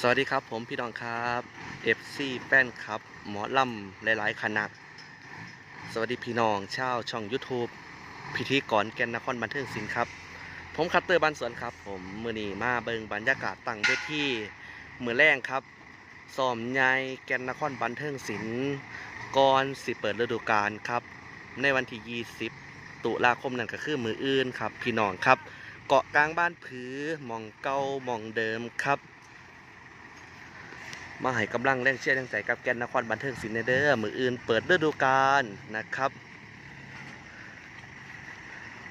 สวัสดีครับผมพี่น้องครับ FC แฟนครับ หมอลำหลาย ๆ คณะ สวัสดีพี่น้องชาวช่อง YouTube พิธีกรแกนนครบันเทิงศิลป์ครับ ผมคัตเตอร์บันสวนครับ ผมมือนีมาเบิงบรรยากาศตั้งเวทีมือแรงครับซ้อมใหญ่แกนนครบันเทิงศิลป์ก่อนสิเปิดฤดูกาลครับ ในวันที่ 20 ตุลาคมนั่นก็คือมืออื่นครับ พี่น้องครับ เกาะกลางบ้านผือมองเก่าหมองเดิมครับ มาให้กำลังแรงเชียร์แรงใจกับแกนนครบันเทิงศิลป์เนเดอร์มืออื่นเปิดฤดูกาลนะครับ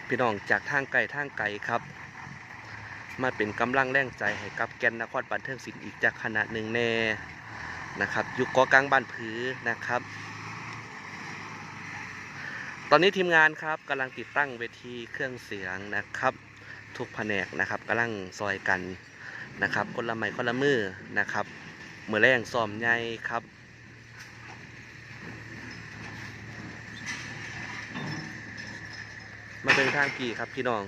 พี่น้องจากทางไกลทางไกลครับ มาเป็นกำลังแรงใจให้กับแกนนครบันเทิงศิลป์อีกจากขนาดหนึ่งแน่นะครับอยู่กาะกลางบ้านผือนะครับ ตอนนี้ทีมงานครับกำลังติดตั้งเวทีเครื่องเสียงนะครับ ทุกแผนกนะครับกำลังซอยกันนะครับ คนละไม้คนละมือนะครับ เมือแรงซ้อมใหญ่ครับ มาเป็นทางกี่ครับพี่น้อง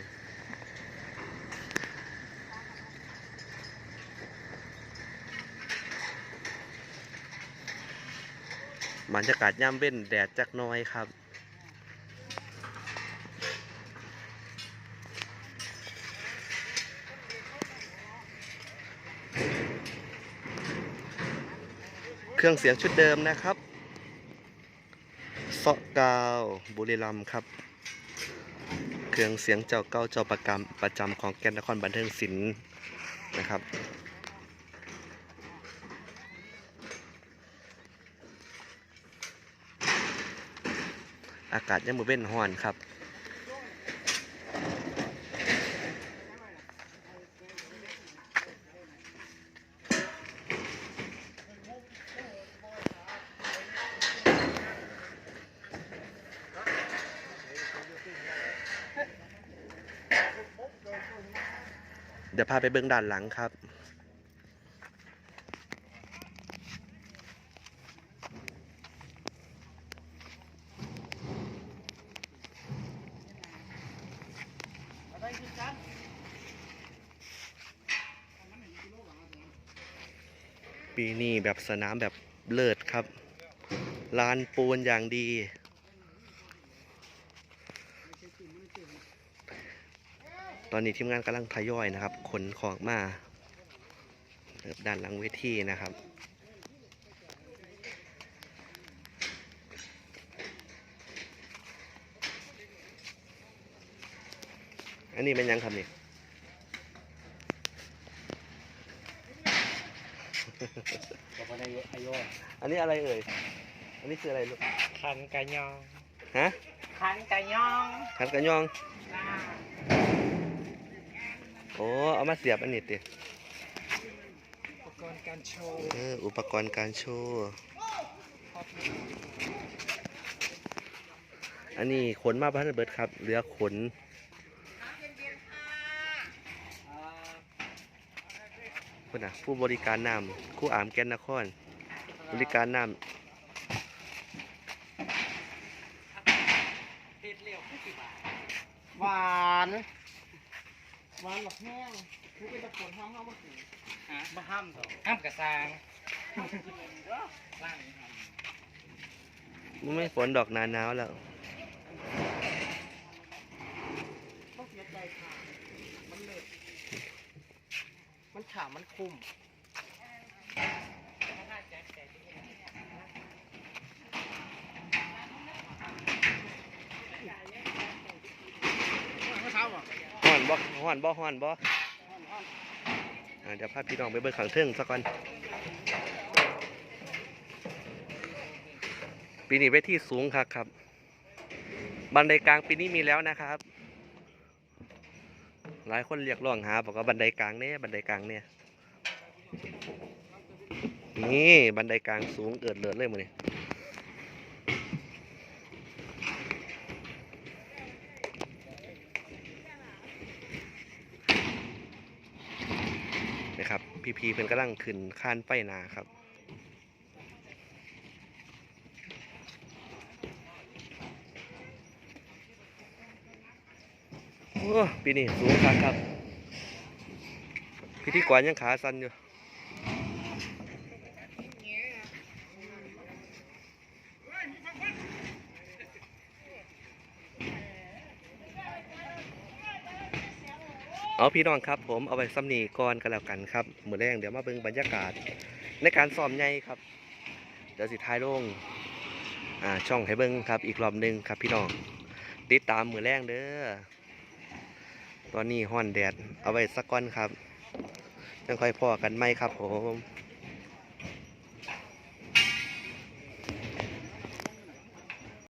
บรรยากาศย่ำเว้นแดดจักน้อยครับ รื่องเสียงชุดเดิมนะครับเซาะกาวบุรีรัมย์ครับ เครื่องเสียงเจ้าเก้าเจ้าประกำประจำของแกนนครบันเทิงศิลป์นะครับอากาศยังมือเว้นห้อนครับ เดี๋ยวพาไปเบื้องด้านหลังครับ ปีนี้แบบสนามแบบเลิศครับ ลานปูนอย่างดี ตอนนี้ทีมงานกำลังทยอยนะครับขนของมาด้านหลังเวทีนะครับอันนี้เป็นยังครับนี่บอกว่าในอายุอันนี้อะไรเอ่ย อันนี้คืออะไรลูกคันกะยอง ฮะคันกะยองขันกระยอง โอ้เอามาเสียบอันนี้ติอุปกรณ์การโชว์เอออุปกรณ์การโชว์อันนี้ขนมาพันเบิดครับเรือขนคนน่ะผู้บริการน้ำคู่อามแกนนคร บริการน้หวาน หวานหลอกแห้งคือเป็นตะกนห้ามห้ามมาถึงมาห้ามต่อห้ามกระซางล่างนี้ห้ามำไม่ฝนดอกหนาหนาวแล้วต้องเสียใจค่ะมันเลิศมันฉ่ำมันคุ้มเช้าอะ ฮ้อน บ่ฮ้อนบ่ฮ้อนบ่อ่าเดี๋ยวพาพี่น้องไปเบิ่งขังเทิงซะก่อนปีนี้เวทีสูงครับครับ บันไดกลางปีนี้มีแล้วนะครับ หลายคนเรียกร้องหาบอกว่าบันไดกลางเนี่ยบันไดกลางเนี่ยนี่บันไดกลางสูงเอิดเลิศเลยมั้นี่นะ ครับ พีพีเพิ่นกำลังขึ้นข้านไฟนาครับโอ้ปีนี้สูงครับครับ พิธีกรยังขาสั้นอยู่ เอาพี่น้องครับผมเอาไปซ้ำนีก่อนกันแล้วกันครับมือแรงเดี๋ยวมาเบิ่งบรรยากาศ ในการซ้อมใหญ่ครับเดี๋ยวสิท้ายลงอ่าช่องให้เบิ่งครับอีกรอบหนึ่งครับพี่น้องติดตามมือแรงเด้อตอนนี้ห้อนแดดเอาไว้สักก้อนครับจังค่อยพอกันไหมครับผม